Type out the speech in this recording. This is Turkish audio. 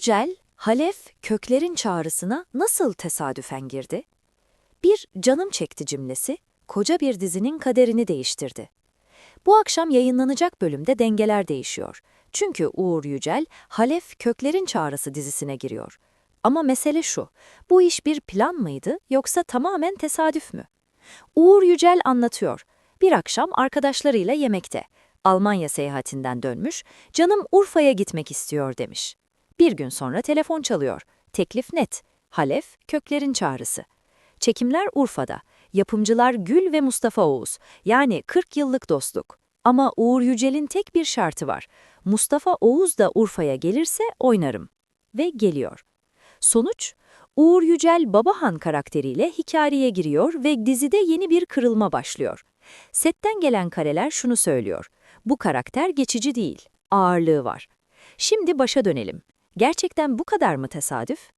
Yücel, Halef, köklerin çağrısına nasıl tesadüfen girdi? Bir canım çekti cümlesi, koca bir dizinin kaderini değiştirdi. Bu akşam yayınlanacak bölümde dengeler değişiyor. Çünkü Uğur Yücel, Halef Köklerin Çağrısı dizisine giriyor. Ama mesele şu, bu iş bir plan mıydı yoksa tamamen tesadüf mü? Uğur Yücel anlatıyor. Bir akşam arkadaşlarıyla yemekte. Almanya seyahatinden dönmüş, canım Urfa'ya gitmek istiyor demiş. Bir gün sonra telefon çalıyor. Teklif net. Halef, Köklerin Çağrısı. Çekimler Urfa'da. Yapımcılar Gül ve Mustafa Oğuz. Yani 40 yıllık dostluk. Ama Uğur Yücel'in tek bir şartı var. Mustafa Oğuz da Urfa'ya gelirse oynarım. Ve geliyor. Sonuç? Uğur Yücel Babahan karakteriyle hikayeye giriyor ve dizide yeni bir kırılma başlıyor. Setten gelen kareler şunu söylüyor. Bu karakter geçici değil, ağırlığı var. Şimdi başa dönelim. Gerçekten bu kadar mı tesadüf?